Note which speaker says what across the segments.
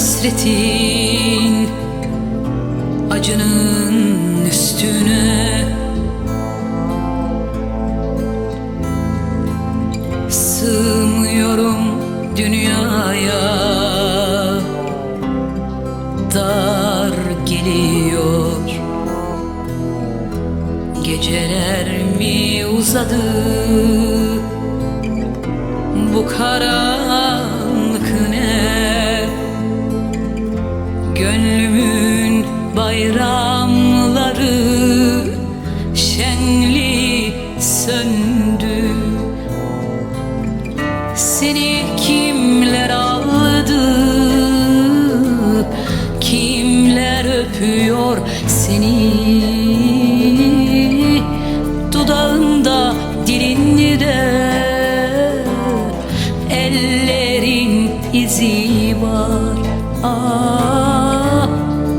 Speaker 1: hasretin acının üstüne. Sığmıyorum dünyaya. Dar geliyor. Geceler mi uzadı? Bu karanlık seni. Dudağında dilinde Ellerin izi var. Ah,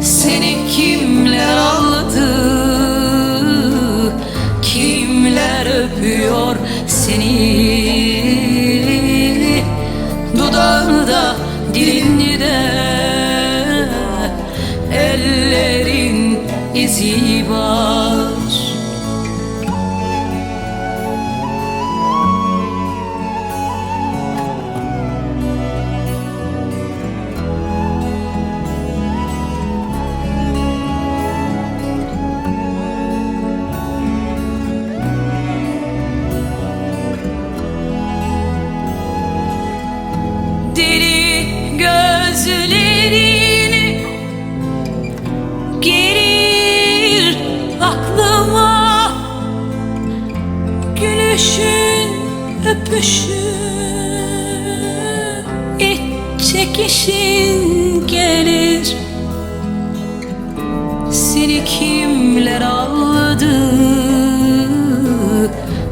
Speaker 1: Seni kimler aldı? Kimler öpüyor seni izi var gülüşün öpüşün iç çekişin gelir. Seni kimler aldı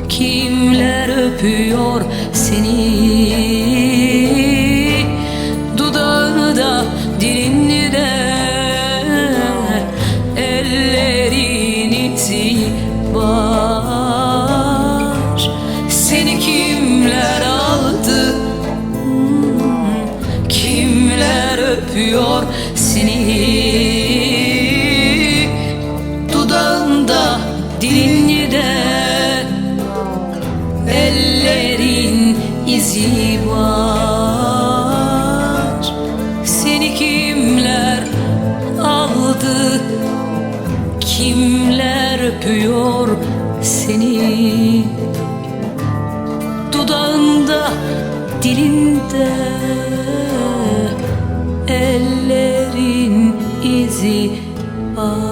Speaker 1: Kimler öpüyor seni Ellerin izi var. Seni kimler aldı? Kimler öpüyor seni? Dudağında dilinde Ellerin izi var